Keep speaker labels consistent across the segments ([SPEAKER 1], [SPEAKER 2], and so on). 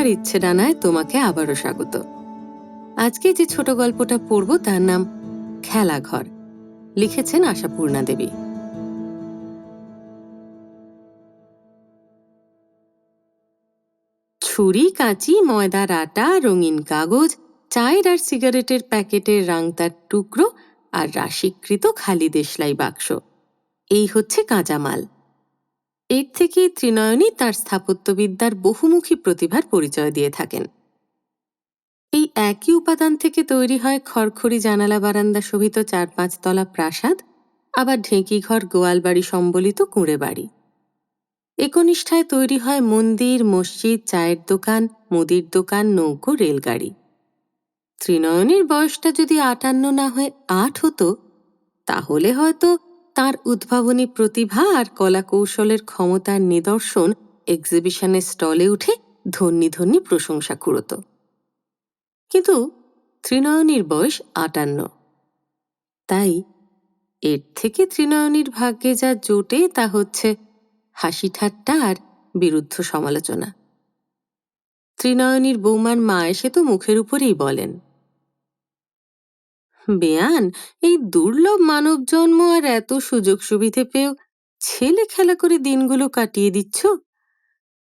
[SPEAKER 1] পৃথার ইচ্ছে ডানায় তোমাকে আবারও স্বাগত। আজকে যে ছোট গল্পটা পড়ব তার নাম খেলাঘর। লিখেছেন আশাপূর্ণা দেবী। ছুরি, কাঁচি, ময়দার আটা, রঙিন কাগজ, চায়ের আর সিগারেটের প্যাকেটের রাংতার টুকরো আর রাশিকৃত খালি দেশলাই বাক্স। এই হচ্ছে কাঁচামাল। এর থেকেই ত্রিনয়নী তার স্থাপত্যবিদ্যার বহুমুখী প্রতিভার পরিচয় দিয়ে থাকেন। এই একই উপাদান থেকে তৈরি হয় খড়খড়ি জানালা বারান্দা শোভিত চার পাঁচতলা প্রাসাদ, আবার ঢেঁকি ঘর গোয়ালবাড়ি সম্বলিত কুঁড়ে বাড়ি। একনিষ্ঠায় তৈরি হয় মন্দির, মসজিদ, চায়ের দোকান, মুদির দোকান, নৌকো, রেলগাড়ি। ত্রিনয়নীর বয়সটা যদি আটান্ন না হয়ে আট হতো, তাহলে হয়তো তার উদ্ভাবনী প্রতিভা আর কলা কৌশলের ক্ষমতার নিদর্শন এক্সিবিশনের স্টলে উঠে ধন্যি ধন্যি প্রশংসা কুড়ত। কিন্তু ত্রিনয়নীর বয়স আটান্ন। তাই এর থেকে ত্রিনয়নীর ভাগ্যে যা জোটে তা হচ্ছে হাসি ঠাট্টা আর বিরুদ্ধ সমালোচনা। ত্রিনয়নীর বৌমার মা এসে তো মুখের উপরেই বলেন বেয়ান, এই দুর্লভ মানব জন্ম আর এত সুযোগ সুবিধে পেয়েও ছেলে খেলা করে দিনগুলো কাটিয়ে দিচ্ছ?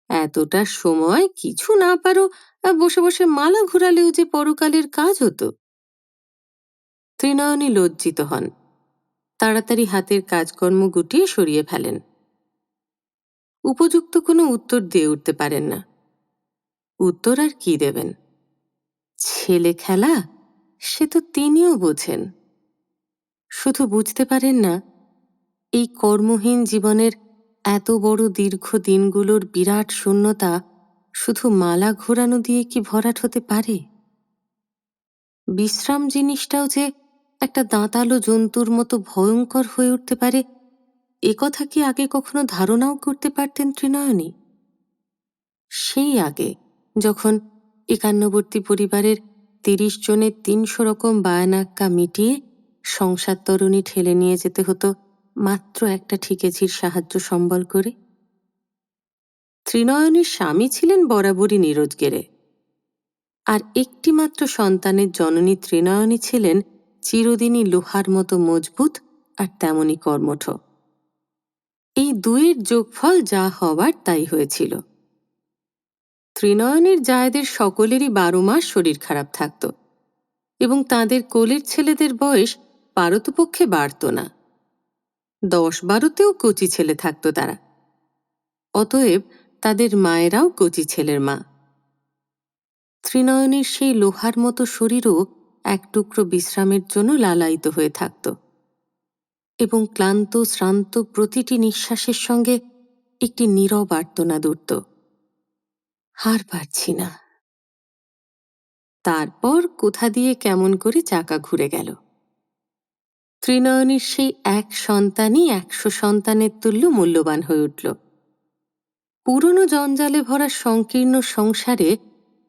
[SPEAKER 1] এতটা সময় কিছু না পারো আর বসে বসে মালা ঘুরালেও যে পরকালের কাজ হতো। ত্রিনয়নী লজ্জিত হন। তাড়াতাড়ি হাতের কাজকর্ম গুটিয়ে সরিয়ে ফেলেন। উপযুক্ত কোনো উত্তর দিয়ে উঠতে পারেন না। উত্তর আর কি দেবেন? ছেলে খেলা? সে তো তিনিও বোঝেন। শুধু বুঝতে পারেন না, এই কর্মহীন জীবনের এত বড় দীর্ঘ দিনগুলোর বিরাট শূন্যতা শুধু মালা ঘোরানো দিয়ে কি ভরাট হতে পারে? বিশ্রাম জিনিসটাও যে একটা দাঁতালো জন্তুর মতো ভয়ঙ্কর হয়ে উঠতে পারে, এ কথা কি আগে কখনো ধারণাও করতে পারতেন ত্রিনয়নী? সেই আগে, যখন একান্নবর্তী পরিবারের তিরিশ জনের তিনশো রকম বায়ানাক্কা মিটিয়ে সংসার তরুণী ঠেলে নিয়ে যেতে হতো মাত্র একটা ঠিকেঝির সাহায্য সম্বল করে। ত্রিনয়নের স্বামী ছিলেন বরাবরই নিরোজগেরে। আর একটি মাত্র সন্তানের জননী ত্রিনয়নী ছিলেন চিরদিনই লোহার মতো মজবুত আর তেমনই কর্মঠ। এই দুয়ের যোগফল যা হওয়ার তাই হয়েছিল। ত্রিনয়নের জায়দের সকলেরই বারো মাস শরীর খারাপ থাকত এবং তাদের কোলের ছেলেদের বয়স পারতপক্ষে বাড়ত না। দশ বারোতেও কচি ছেলে থাকত তারা। অতএব তাদের মায়েরাও কচি ছেলের মা। ত্রিনয়নের সেই লোহার মতো শরীরও এক টুকরো বিশ্রামের জন্য লালায়িত হয়ে থাকত এবং ক্লান্ত, শ্রান্ত প্রতিটি নিঃশ্বাসের সঙ্গে একটি নীরব আর্তনাদ উঠত। হার পারছি না। তারপর কোথা দিয়ে কেমন করে চাকা ঘুরে গেল। ত্রিনয়নীর সেই এক সন্তানই একশো সন্তানের তুল্য মূল্যবান হয়ে উঠল। পুরনো জঞ্জালে ভরা সংকীর্ণ সংসারে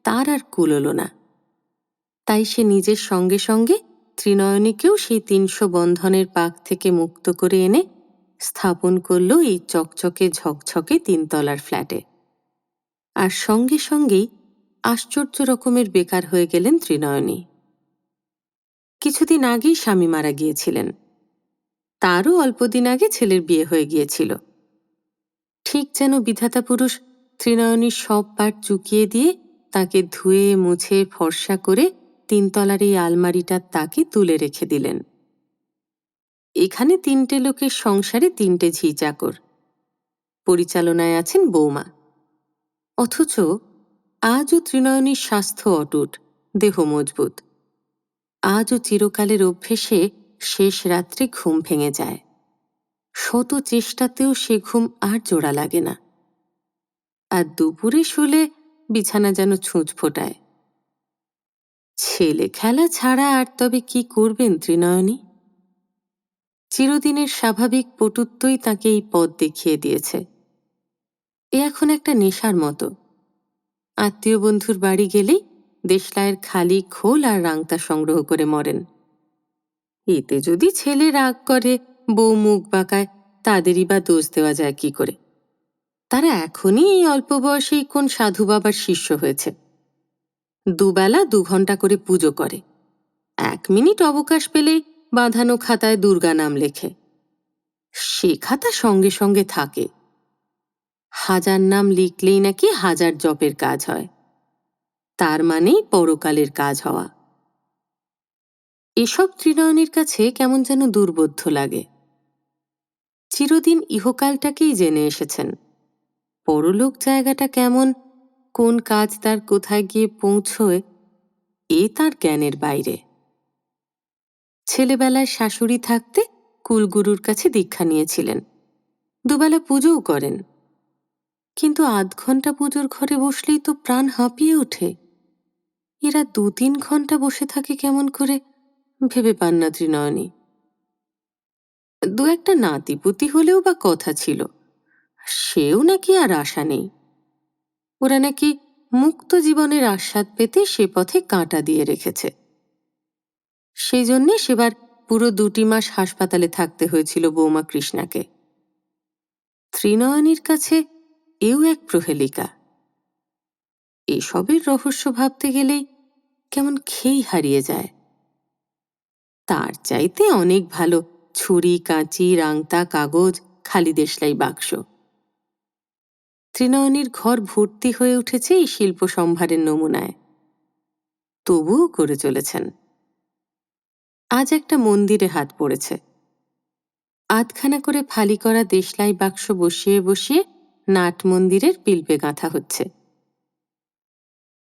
[SPEAKER 1] তার আর কুলল না। তাই সে নিজের সঙ্গে সঙ্গে ত্রিনয়নীকেও সেই তিনশো বন্ধনের পাক থেকে মুক্ত করে এনে স্থাপন করল এই চকচকে ঝকঝকে তিনতলার ফ্ল্যাটে। আর সঙ্গে সঙ্গেই আশ্চর্য রকমের বেকার হয়ে গেলেন ত্রিনয়নী। কিছুদিন আগেই স্বামী মারা গিয়েছিলেন। তারও অল্পদিন আগে ছেলের বিয়ে হয়ে গিয়েছিল। ঠিক যেন বিধাতা পুরুষ ত্রিনয়নীর সব পাট চুকিয়ে দিয়ে তাকে ধুয়ে, মুছে, ফর্সা করে তিনতলার এই আলমারিটার তাকে তুলে রেখে দিলেন। এখানে তিনটে লোকের সংসারে তিনটে ঝি চাকর পরিচালনায় আছেন বৌমা। অথচ আজও ত্রিনয়নীর স্বাস্থ্য অটুট, দেহ মজবুত। আজও চিরকালের অভ্যেসে শেষ রাত্রে ঘুম ভেঙে যায়। শত চেষ্টাতেও সে ঘুম আর জোড়া লাগে না। আর দুপুরে শুলে বিছানা যেন ছুঁচ ফোটায়। ছেলে খেলা ছাড়া আর তবে কি করবেন ত্রিনয়নী? চিরদিনের স্বাভাবিক পটুত্বই তাকে এই পথ দেখিয়ে দিয়েছে। এ এখন একটা নেশার মতো। আত্মীয় বন্ধুর বাড়ি গেলেই দেশলাইয়ের খালি খোল আর রাংতা সংগ্রহ করে মরেন। এতে যদি ছেলে রাগ করে, বউ মুখ বাঁকায়, তাদেরই বা দোষ দেওয়া যায় কি করে? তারা এখনই এই অল্প বয়সেই কোন সাধু বাবার শিষ্য হয়েছে। দুবেলা দু ঘণ্টা করে পুজো করে। এক মিনিট অবকাশ পেলেই বাঁধানো খাতায় দুর্গা নাম লেখে। সে খাতা সঙ্গে সঙ্গে থাকে। হাজার নাম লিখলেই নাকি হাজার জপের কাজ হয়। তার মানেই পরকালের কাজ হওয়া। এসব ত্রিনয়নের কাছে কেমন যেন দুর্বোধ্য লাগে। চিরদিন ইহকালটাকেই জেনে এসেছেন। পরলোক জায়গাটা কেমন, কোন কাজ তার কোথায় গিয়ে পৌঁছয়, এ তার জ্ঞানের বাইরে। ছেলেবেলায় শাশুড়ি থাকতে কুলগুরুর কাছে দীক্ষা নিয়েছিলেন। দুবেলা পুজোও করেন। কিন্তু আধ ঘণ্টা পুজোর ঘরে বসলেই তো প্রাণ হাঁপিয়ে ওঠে। এরা দু তিন ঘণ্টা বসে থাকে কেমন করে ভেবে পান না ত্রিনয়নী। দু একটা নাতিপুতি হলেও বা কথা ছিল, সেও নাকি আর আশা নেই। ওরা নাকি মুক্ত জীবনের আস্বাদ পেতে সে পথে কাঁটা দিয়ে রেখেছে। সেই জন্যে সেবার পুরো দুটি মাস হাসপাতালে থাকতে হয়েছিল বৌমা কৃষ্ণাকে। ত্রিনয়নীর কাছে এও এক প্রহেলিকা। এসবের রহস্য ভাবতে গেলেই কেমন খেই হারিয়ে যায়। তার চাইতে অনেক ভালো ছুরি, কাঁচি, রাংতা, কাগজ, খালি দেশলাই বাক্স। ত্রিনয়নীর ঘর ভর্তি হয়ে উঠেছে এই শিল্প সম্ভারের নমুনায়। তবুও করে চলেছেন। আজ একটা মন্দিরে হাত পড়েছে। আধখানা করে ফালি করা দেশলাই বাক্স বসিয়ে বসিয়ে নাট মন্দিরের পিলপে গাঁথা হচ্ছে।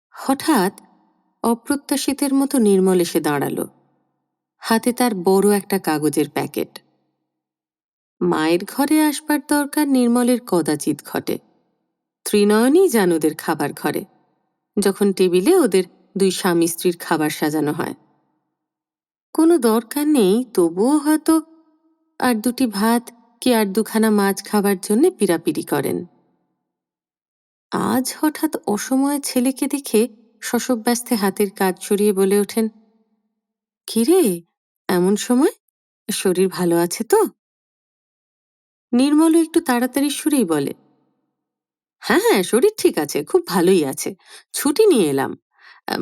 [SPEAKER 1] হঠাৎ অপ্রত্যাশিতের মতো নির্মল এসে দাঁড়াল। হাতে তার বড় একটা কাগজের প্যাকেট। মায়ের ঘরে আসবার দরকার নির্মলের কদাচিৎ ঘটে। ত্রিনয়নই যান ওদের খাবার ঘরে, যখন টেবিলে ওদের দুই স্বামী স্ত্রীর খাবার সাজানো হয়। কোনো দরকার নেই, তবুও হয়তো আর দুটি ভাত কি আর দুখানা মাছ খাবার জন্য পিরাপিরি করেন। আজ হঠাৎ অসময়ে ছেলেকে দেখে শশব্যস্তে হাতের কাজ সরিয়ে বলে ওঠেন কিরে এমন সময়? শরীর ভালো আছে তো? নির্মলও একটু তাড়াতাড়ি সুরেই বলে হ্যাঁ হ্যাঁ শরীর ঠিক আছে, খুব ভালোই আছে, ছুটি নিয়ে এলাম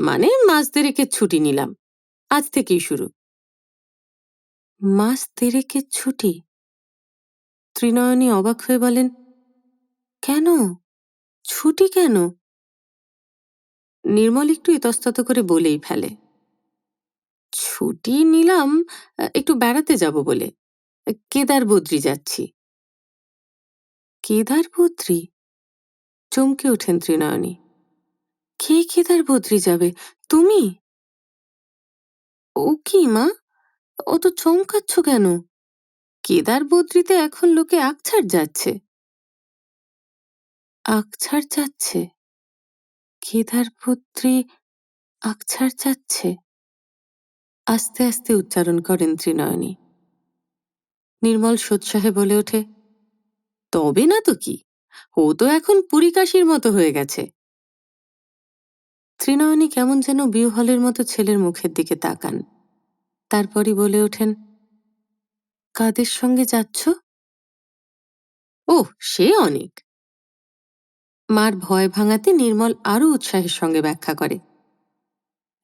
[SPEAKER 1] মানে মাস দেড়েকের ছুটি নিলাম, আজ থেকেই শুরু। মাস দেড়েকের ছুটি? ত্রিনয়নী অবাক হয়ে বলেন, কেন? ছুটি কেন? নির্মল একটু ইতস্তত করে বলেই ফেলে, ছুটি নিলাম, একটু বেড়াতে যাব বলে। কেদার বদ্রি যাচ্ছি। কেদার বদ্রি? চমকে ওঠেন ত্রিনয়নী, কে কেদার বদ্রি যাবে? তুমি? ও কি মা? অত চমকাচ্ছ কেন? কেদার বদ্রিতে এখন লোকে আকছাড় যাচ্ছে। আকছাড় যাচ্ছে? কেদার বদ্রি আকছাড় যাচ্ছে? আস্তে আস্তে উচ্চারণ করেন ত্রিনয়নী। নির্মল সোৎসাহে বলে ওঠে, তবে না তো কি? ও তো এখন পুরিকাশির মতো হয়ে গেছে। ত্রিনয়নী কেমন যেন বিহলের মতো ছেলের মুখের দিকে তাকান। তারপরই বলে ওঠেন কাদের সঙ্গে যাচ্ছ? ও সে অনেক। মার ভয় ভাঙাতে নির্মল আরও উৎসাহের সঙ্গে ব্যাখ্যা করে।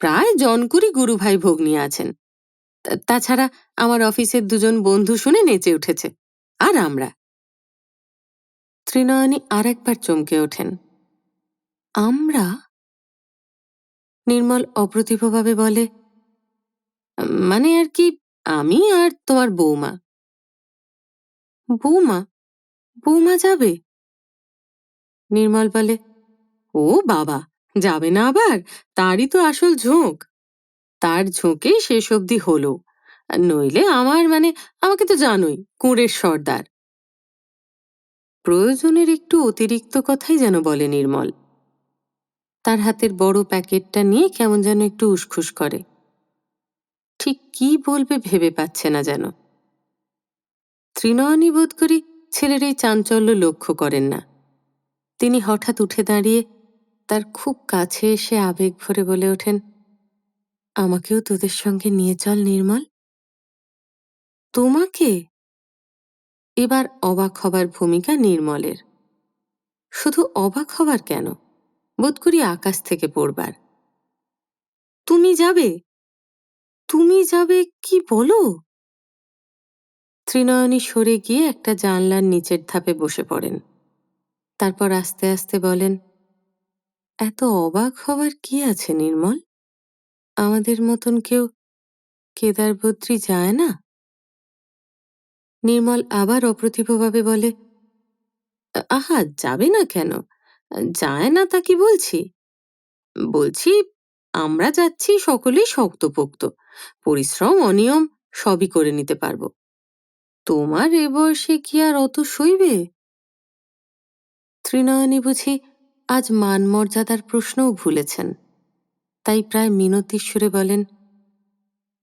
[SPEAKER 1] প্রায় জনকুরি গুরু ভাই ভোগ নিয়ে আছেন তাছাড়া আমার অফিসের দুজন বন্ধু শুনে নেচে উঠেছে। আর আমরা। ত্রিনয়নী আর একবার চমকে ওঠেন। আমরা? নির্মল অপ্রতিভভাবে বলে মানে আর কি আমি আর তোমার বৌমা। বৌমা? বৌমা যাবে? নির্মল বলে, ও বাবা, যাবে না আবার? তারই তো আসল ঝোঁক। তার ঝোঁকে শেষ অবধি হলো। নইলে আমার মানে আমাকে তো জানোই, কুঁড়ের সর্দার। প্রয়োজনের একটু অতিরিক্ত কথাই যেন বলে নির্মল। তার হাতের বড় প্যাকেটটা নিয়ে কেমন যেন একটু উসখুস করে। ঠিক কি বলবে ভেবে পাচ্ছে না যেন। ত্রিনয়নী বোধ করি ছেলের এই চাঞ্চল্য লক্ষ্য করেন না। তিনি হঠাৎ উঠে দাঁড়িয়ে তার খুব কাছে এসে আবেগ ভরে বলে ওঠেন, আমাকেও তোদের সঙ্গে নিয়ে চল নির্মল। তোমাকে? এবার অবাক হবার ভূমিকা নির্মলের। শুধু অবাক হবার কেন? বোধ করি আকাশ থেকে পড়বার। তুমি যাবে? তুমি যাবে কি বলো? ত্রিনয়নী সরে গিয়ে একটা জানলার নিচের ধাপে বসে পড়েন। তারপর আস্তে আস্তে বলেন, এত অবাক হওয়ার কি আছে নির্মল? আমাদের মতন কেউ কেদারবদ্রী যায় না? নির্মল আবার অপ্রতিভভাবে বলে, আহা, যাবে না কেন? যায় না তা কি বলছি? বলছি আমরা যাচ্ছি সকলেই শক্তপোক্ত। পরিশ্রম, অনিয়ম সবই করে নিতে পারব। তোমার এ বয়সে কি আর অত সইবে? ত্রিনয়নী বুঝি আজ মান মর্যাদার প্রশ্নও ভুলেছেন। তাই প্রায় মিনতির বলেন,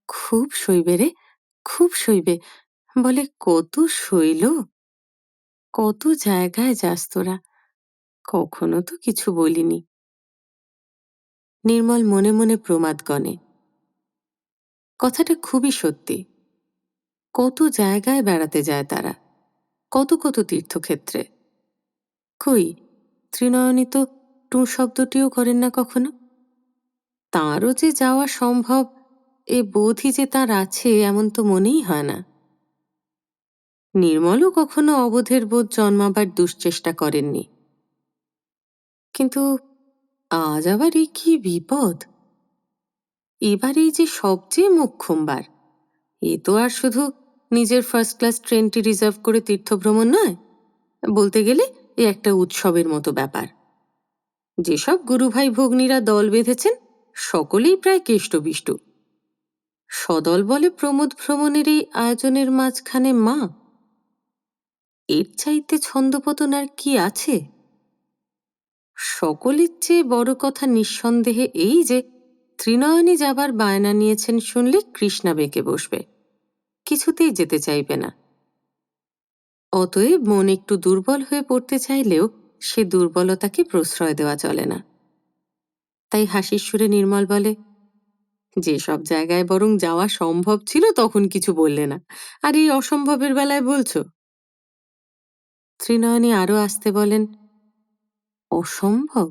[SPEAKER 1] খুব সইবে রে, খুব সইবে। বলে, কত সইল? কত জায়গায় যাস তোরা? কখনো তো কিছু বলিনি। নির্মল মনে মনে প্রমাদ গণে কথাটা খুবই সত্যি। কত জায়গায় বেড়াতে যায় তারা। কত কত তীর্থক্ষেত্রে। কই, ত্রিনয়নী তো টু শব্দটিও করেন না কখনো? তাঁরও যে যাওয়া সম্ভব, এ বোধই যে তার আছে এমন তো মনেই হয় না। নির্মলও কখনো অবোধের বোধ জন্মাবার দুশ্চেষ্টা করেননি। কিন্তু আজ আবার এই কি বিপদ? এবার এই যে সবচেয়ে মোক্ষমবার, এ তো আর শুধু নিজের ফার্স্ট ক্লাস ট্রেনটি রিজার্ভ করে তীর্থভ্রমণ নয়, বলতে গেলে এ একটা উৎসবের মতো ব্যাপার। যেসব গুরুভাই ভগ্নীরা দল বেঁধেছেন, সকলেই প্রায় কেষ্টবিষ্ট। সদল বলে প্রমোদ ভ্রমণের এই আয়োজনের মাঝখানে মা। এর চাইতে ছন্দপতন আর কি আছে? সকলের চেয়ে বড় কথা নিঃসন্দেহে এই যে, ত্রিনয়নী যাবার বায়না নিয়েছেন শুনলে কৃষ্ণা বেঁকে বসবে, কিছুতেই যেতে চাইবে না। অতএব মন একটু দুর্বল হয়ে পড়তে চাইলেও সে দুর্বলতাকে প্রশ্রয় দেওয়া চলে না। তাই হাসির সুরে নির্মল বলে, যেসব জায়গায় বরং যাওয়া সম্ভব ছিল তখন কিছু বললে না, আর এই অসম্ভবের বেলায় বলছো? ত্রিনয়নী আরও আসতে বলেন অসম্ভব।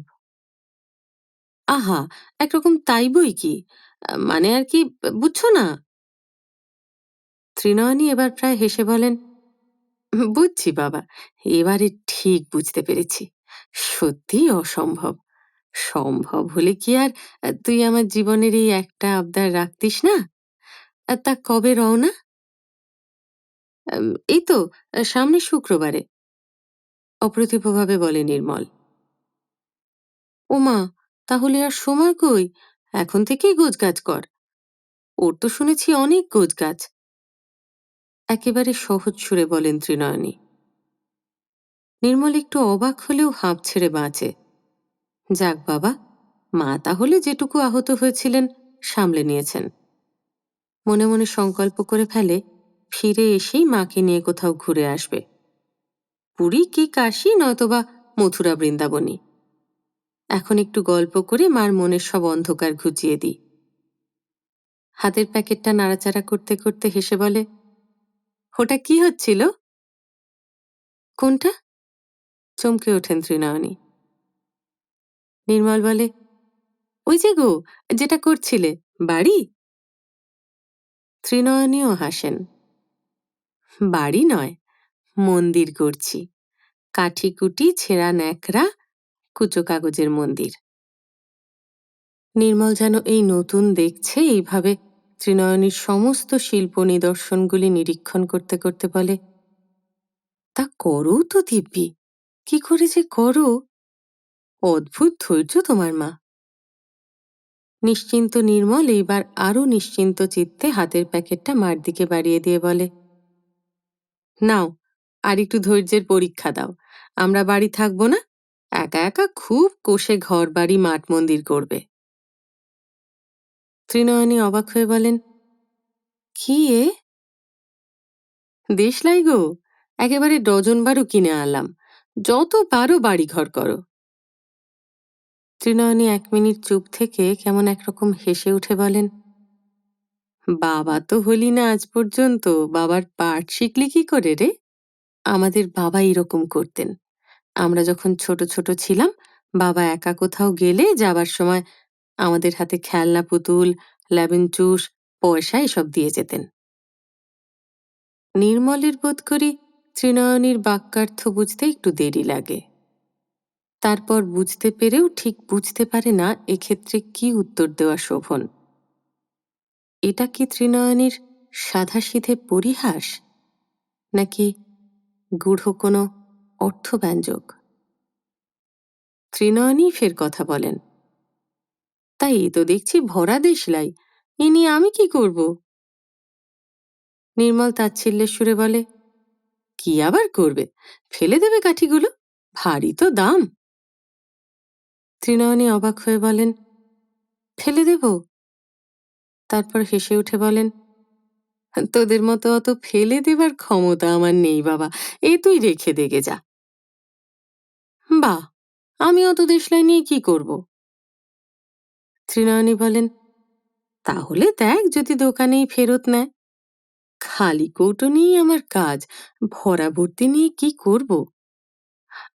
[SPEAKER 1] আহা একরকম তাই বই কি? মানে আর কি বুঝছ না? ত্রিনয়নী এবার প্রায় হেসে বলেন বুঝছি বাবা এবারে ঠিক বুঝতে পেরেছি। সত্যি অসম্ভব। সম্ভব হলে কি আর তুই আমার জীবনের এই একটা আবদার রাখতিস না? তা কবে রওনা উম, এই তো সামনে শুক্রবারে। অপ্রতিভভাবে বলে নির্মল ওমা, তাহলে আর সময় কই? এখন থেকেই গোছগাছ কর। ওর তো শুনেছি অনেক গোছগাছ। একেবারে সহজ সুরে বলেন ত্রিনয়নী। নির্মল একটু অবাক হলেও হাঁপ ছেড়ে বাঁচে। যাক বাবা, মা তাহলে যেটুকু আহত হয়েছিলেন সামলে নিয়েছেন। মনে মনে সংকল্প করে ফেলে ফিরে এসেই মাকে নিয়ে কোথাও ঘুরে আসবে। পুরী কি কাশি নয়তোবা মথুরা বৃন্দাবনী এখন একটু গল্প করে মার মনের সব অন্ধকার ঘুচিয়ে দিই। হাতের প্যাকেটটা নাড়াচাড়া করতে করতে হেসে বলে, ওটা কি হচ্ছিল? কোনটা? চমকে ওঠেন ত্রিনয়নী নির্মল বলে, ওই যে গো, যেটা করছিলে, বাড়ি? ত্রিনয়নীও হাসেন, বাড়ি নয়, মন্দির করছি। কাঠিকুটি ছেঁড়া ন্যাকড়া কুচো কাগজের মন্দির। নির্মল যেন এই নতুন দেখছে, এইভাবে ত্রিনয়নীর সমস্ত শিল্প নিদর্শনগুলি নিরীক্ষণ করতে করতে বলে, তা করো তো দিব্যি, কি করে যে করো? অদ্ভুত ধৈর্য তোমার মা। নিশ্চিন্ত নির্মল এইবার আরও নিশ্চিন্ত চিত্তে হাতের প্যাকেটটা মার দিকে বাড়িয়ে দিয়ে বলে, নাও, আর একটু ধৈর্যের পরীক্ষা দাও, আমরা বাড়ি থাকব না একা একা খুব কোষে ঘর বাড়ি মাঠ মন্দির করবে। ত্রিনয়নী অবাক হয়ে বলেন, কি এ? দেশলাই গো, একেবারে ডজন বারো কিনে আনলাম। যত পারো বাড়ি ঘর করো। ত্রিনয়নী এক মিনিট চুপ থেকে কেমন একরকম হেসে উঠে বলেন, বাবা তো হলি না আজ পর্যন্ত, বাবার পাঠ শিখলি কি করে রে? আমাদের বাবা এরকম করতেন। আমরা যখন ছোট ছোট ছিলাম, বাবা একা কোথাও গেলে যাবার সময় আমাদের হাতে খেলনা, পুতুল লেমন জুস পয়সা এসব দিয়ে যেতেন। নির্মলের বোধ করি ত্রিনয়নীর বাক্যার্থ বুঝতে একটু দেরি লাগে। তারপর বুঝতে পেরেও ঠিক বুঝতে পারে না এক্ষেত্রে কি উত্তর দেওয়া শোভন। এটা কি ত্রিনয়নীর সাধাসিধে পরিহাস? নাকি গূঢ় কোনো অর্থব্যঞ্জক। ত্রিনয়নই ফের কথা বলেন, তাই এই তো দেখছি ভরা দেশলাই এ নিয়ে আমি কি করব? নির্মল তাচ্ছিল্যের সুরে বলে, কি আবার করবে? ফেলে দেবে কাঠিগুলো? ভারী তো দাম। ত্রিনয়নী অবাক হয়ে বলেন, ফেলে দেব? তারপর হেসে উঠে বলেন, তোদের মতো অত ফেলে দেবার ক্ষমতা আমার নেই বাবা, এ তুই রেখে দেগে যা। বাহ আমি অত দেশলাই নিয়ে কি করব? ত্রিনয়নী বলেন, তাহলে দেখ যদি দোকানেই ফেরত নেয়। খালি কৌটো নিয়েই আমার কাজ, ভরা ভর্তি নিয়ে কি করব?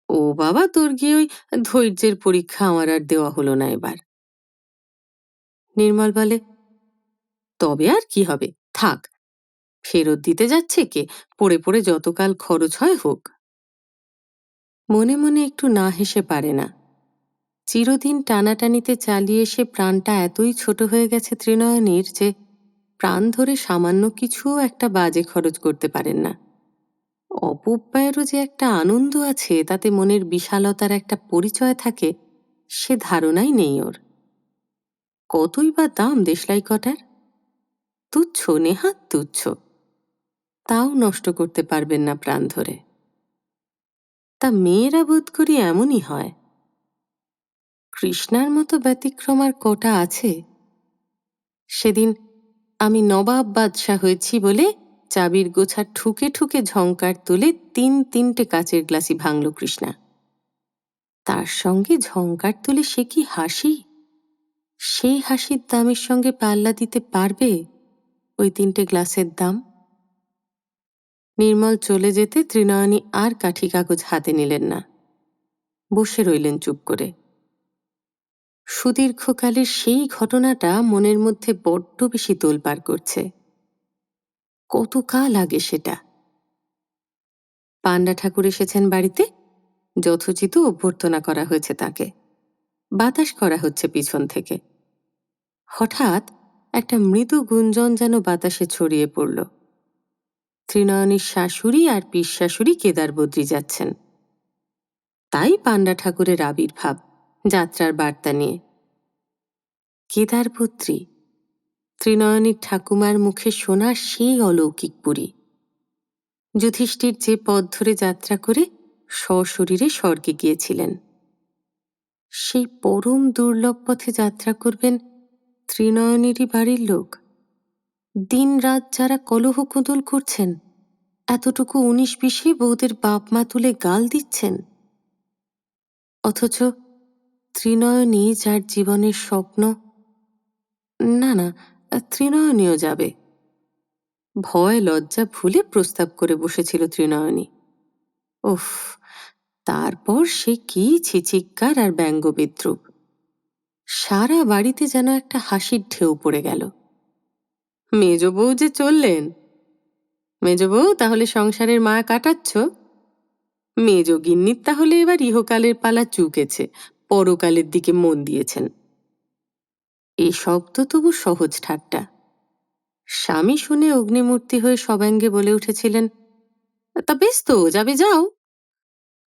[SPEAKER 1] ও বাবা, তোর গিয়ে ওই ধৈর্যের পরীক্ষা আমার আর দেওয়া হলো না এবার। নির্মল বলে, তবে আর কি হবে? থাক, ফেরত দিতে যাচ্ছে কে? পড়ে পড়ে যতকাল খরচ হয় হোক। মনে মনে একটু না হেসে পারে না। চিরদিন টানাটানিতে চালিয়ে সে প্রাণটা এতই ছোট হয়ে গেছে ত্রিনয়নীর যে প্রাণ ধরে সামান্য কিছুও একটা বাজে খরচ করতে পারেন না। অপব্যয়েরও যে একটা আনন্দ আছে, তাতে মনের বিশালতার একটা পরিচয় থাকে, সে ধারণাই নেই ওর। কতই বা দাম দেশলাই কটার? তুচ্ছ, নেহাত তুচ্ছ। তাও নষ্ট করতে পারবেন না প্রাণ ধরে। তা মেয়েরা বোধ করি এমনই হয়। কৃষ্ণার মতো ব্যতিক্রম আর কটা আছে? সেদিন আমি নবাব বাদশাহ হয়েছি বলে চাবির গোছা ঠুকে ঠুকে ঝংকার তুলে তিন তিনটে কাচের গ্লাসই ভাঙল কৃষ্ণা। তার সঙ্গে ঝংকার তুলে সে কি হাসি? সেই হাসির দামের সঙ্গে পাল্লা দিতে পারবে ওই তিনটে গ্লাসের দাম? নির্মল চলে যেতে ত্রিনয়নী আর কাঠি কাগজ হাতে নিলেন না। বসে রইলেন চুপ করে। সুদীর্ঘকালের সেই ঘটনাটা মনের মধ্যে বড্ড বেশি তোলপাড় করছে। কতকাল আগে সেটা? পান্ডা ঠাকুর এসেছেন বাড়িতে? যথোচিত অভ্যর্থনা করা হয়েছে তাকে। বাতাস করা হচ্ছে পিছন থেকে। হঠাৎ একটা মৃদু গুঞ্জন যেন বাতাসে ছড়িয়ে পড়ল। ত্রিনয়নীর শাশুড়ি আর পিস শাশুড়ি কেদার বদ্রি যাচ্ছেন। তাই পান্ডা ঠাকুরের আবির্ভাব, যাত্রার বার্তা নিয়ে। কেদার পুত্রী ত্রিনয়নীর ঠাকুমার মুখে শোনা সেই অলৌকিক পুরী। যুধিষ্ঠির যে পথ ধরে যাত্রা করে সশরীরে স্বর্গে গিয়েছিলেন। সেই পরম দুর্লভ পথে যাত্রা করবেন ত্রিনয়নেরই বাড়ির লোক। দিন রাত যারা কলহ কুদল করছেন, এতটুকু উনিশ বিশে বউদের বাপ মা তুলে গাল দিচ্ছেন? অথচ ত্রিনয়নী যার জীবনের স্বপ্ন, না না, ত্রিনয়নীও যাবে। ভয় লজ্জা ভুলে প্রস্তাব করে বসেছিল ত্রিনয়নী। উফ, তারপর সে কি ছিচিক্কার আর ব্যঙ্গ বিদ্রুপ সারা বাড়িতে যেন একটা হাসির ঢেউ পড়ে গেল। মেজ বউ যে চললেন। মেজ বউ, তাহলে সংসারের মায়া কাটাচ্ছ? মেজ গিন্নির তাহলে এবার ইহকালের পালা চুকেছে, পরকালের দিকে মন দিয়েছেন। এই শব্দ তবু সহজ ঠাট্টা। স্বামী শুনে অগ্নিমূর্তি হয়ে সব্যাঙ্গে বলে উঠেছিলেন, তা বেশ তো, যাবে যাও।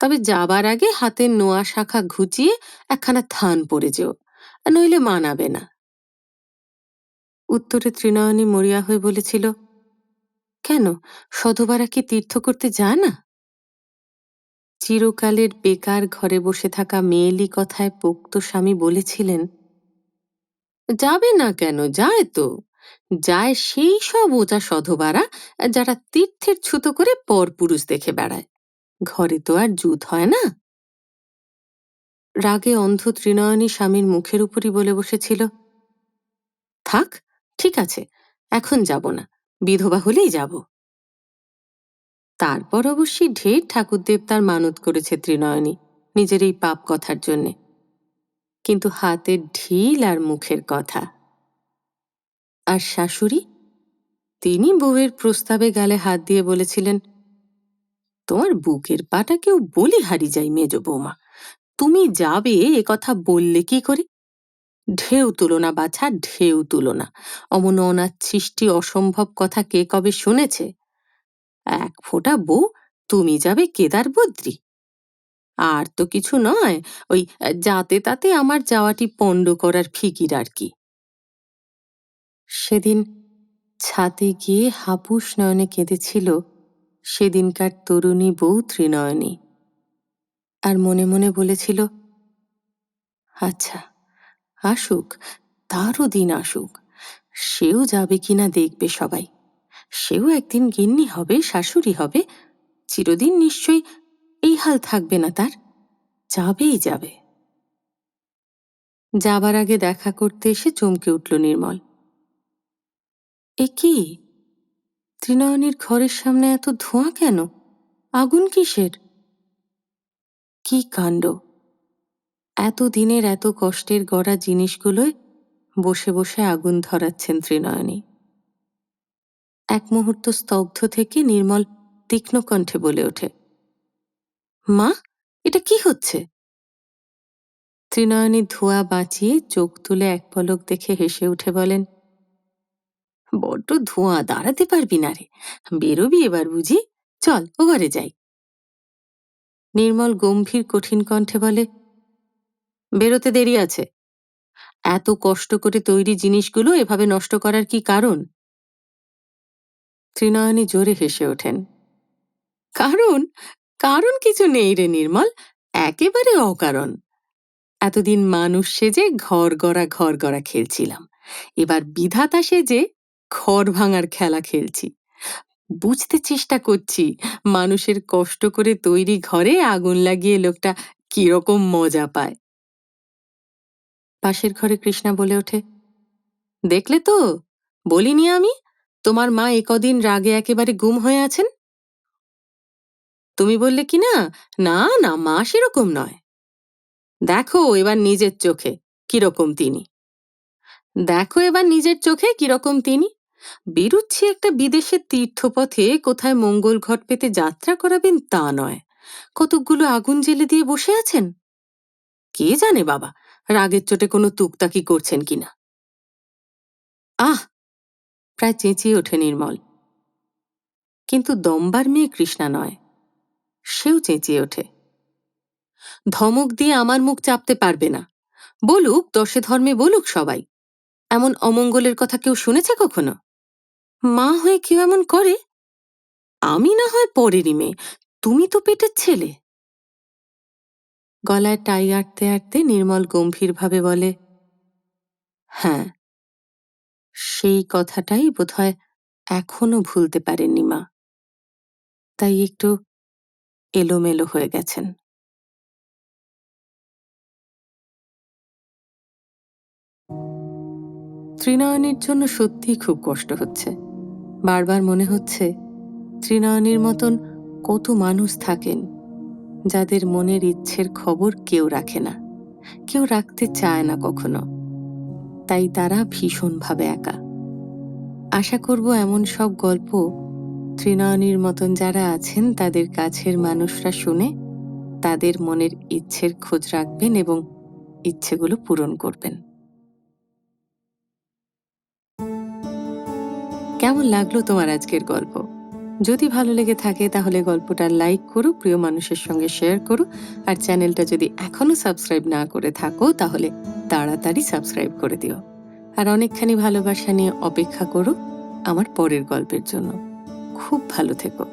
[SPEAKER 1] তবে যাবার আগে হাতের নোয়া শাখা ঘুচিয়ে একখানা থান পড়ে যেও, নইলে মানাবে না। উত্তরে ত্রিনয়নী মরিয়া হয়ে বলেছিল, কেন? সধবারা কি তীর্থ করতে যায় না? চিরকালের বেকার ঘরে বসে থাকা মেয়েলি কথায় পোক্ত স্বামী বলেছিলেন, যাবে না কেন? যায় তো। যায় সেই সব ওজা সধবারা যারা তীর্থের ছুতো করে পর পুরুষ দেখে বেড়ায়। ঘরে তো আর জুত হয় না। রাগে অন্ধ ত্রিনয়নী স্বামীর মুখের উপরই বলে বসেছিল, থাক ঠিক আছে, এখন যাব না, বিধবা হলেই যাব। তারপর অবশ্যই ঢের ঠাকুরদেব তার মানত করেছে ত্রিনয়নী, নিজের এই পাপ কথার জন্যে। কিন্তু হাতের ঢিল আর মুখের কথা। আর শাশুড়ি? তিনি বউয়ের প্রস্তাবে গালে হাত দিয়ে বলেছিলেন, তোমার বুকের পাটা কেউ বলি হারি যায় মেজ বৌমা। তুমি যাবে এ কথা বললে কি করে? ঢেউ তুলনা, বাছা, ঢেউ তুলনা। অমন অনাথ সৃষ্টি অসম্ভব কথা কে কবে শুনেছে? এক ফোঁটা বউ, তুমি যাবে কেদার বদ্রী। আর তো কিছু নয়, ওই যাতে তাতে আমার যাওয়াটি পণ্ড করার ফিকির আর কি। সেদিন ছাতে গিয়ে হাপুস নয়নে কেঁদেছিল সেদিনকার তরুণী বউ ত্রিনয়নী। আর মনে মনে বলেছিল আচ্ছা আসুক, তারও দিন আসুক। সেও যাবে কিনা দেখবে সবাই। সেও একদিন গিন্নি হবে, শাশুড়ি হবে, চিরদিন নিশ্চয়ই এই হাল থাকবে না তার। যাবেই যাবে। যাবার আগে দেখা করতে এসে চমকে উঠল নির্মল। এ কি? ত্রিনয়নীর ঘরের সামনে এত ধোঁয়া কেন? আগুন কিসের? কি কাণ্ড? এত দিনের এত কষ্টের গড়া জিনিসগুলোয় বসে বসে আগুন ধরাচ্ছেন ত্রিনয়নী। এক মুহূর্ত স্তব্ধ থেকে নির্মল তীক্ষ্ণ কণ্ঠে বলে ওঠে, মা, এটা কি হচ্ছে? ত্রিনয়নী ধোয়া বাঁচিয়ে চোখ তুলে এক পলক দেখে হেসে উঠে বলেন, বড্ড ধোঁয়া, দাঁড়াতে পারবি না রে। বেরোবি এবার বুঝি? চল, ও ঘরে যাই। নির্মল গম্ভীর কঠিন কণ্ঠে বলে বেরোতে দেরি আছে। এত কষ্ট করে তৈরি জিনিসগুলো এভাবে নষ্ট করার কি কারণ? ত্রিনয়নী জোরে হেসে ওঠেন। কারণ কারণ কিছু নেই রে নির্মল, একেবারে অকারণ। এতদিন মানুষ সেজে ঘর গড়া ঘর গড়া খেলছিলাম। এবার বিধাতা সেজে ঘর ভাঙার খেলা খেলছি। বুঝতে চেষ্টা করছি, মানুষের কষ্ট করে তৈরি ঘরে আগুন লাগিয়ে লোকটা কীরকম মজা পায়। পাশের ঘরে কৃষ্ণা বলে ওঠে, দেখলে তো, বলিনি আমি, তোমার মা একদিন রাগে একেবারে গুম হয়ে আছেন? তুমি বললে কি না? না না, মা সেরকম নয়। দেখো এবার নিজের চোখে কীরকম তিনি। দেখো এবার নিজের চোখে কীরকম তিনি। বেরুচ্ছি একটা বিদেশের তীর্থপথে, কোথায় মঙ্গল ঘট পেতে যাত্রা করাবেন তা নয়। কতকগুলো আগুন জেলে দিয়ে বসে আছেন? কে জানে বাবা রাগের চোটে কোনো তুকতাকি করছেন কিনা? আহ! প্রায় চেঁচিয়ে ওঠে নির্মল। কিন্তু দম্বার মেয়ে কৃষ্ণা নয়, সেও চেঁচিয়ে ওঠে। ধমক দিয়ে আমার মুখ চাপতে পারবে না। বলুক, দশে ধর্মে বলুক সবাই। এমন অমঙ্গলের কথা কেউ শুনেছে কখনো? মা হয়ে কেউ এমন করে? আমি না হয় পরেরই মেয়ে। তুমি তো পেটের ছেলে। গলায় টাই আটতে আটতে নির্মল গম্ভীরভাবে বলে হ্যাঁ সেই কথাটাই বোধহয় এখনও ভুলতে পারেননি মা। তাই একটু এলোমেলো হয়ে গেছেন। ত্রিনয়নীর জন্য সত্যিই খুব কষ্ট হচ্ছে। বারবার মনে হচ্ছে ত্রিনয়নীর মতন কত মানুষ থাকেন। যাদের মনের ইচ্ছের খবর কেউ রাখে না। কেউ রাখতে চায় না কখনো। তাই তারা ভীষণভাবে একা। আশা করব এমন সব গল্প ত্রিনয়নীর মতন যারা আছেন, তাদের কাছের মানুষরা শুনে তাদের মনের ইচ্ছের খোঁজ রাখবেন এবং ইচ্ছেগুলো পূরণ করবেন। কেমন লাগল তোমার আজকের গল্প? যদি ভালো লেগে থাকে তাহলে গল্পটা লাইক করো, প্রিয় মানুষের সঙ্গে শেয়ার করো। আর চ্যানেলটা যদি এখনও সাবস্ক্রাইব না করে থাকো, তাহলে তাড়াতাড়ি সাবস্ক্রাইব করে দিও। আর অনেকখানি ভালোবাসা নিয়ে অপেক্ষা করো আমার পরের গল্পের জন্য। খুব ভালো থেকো।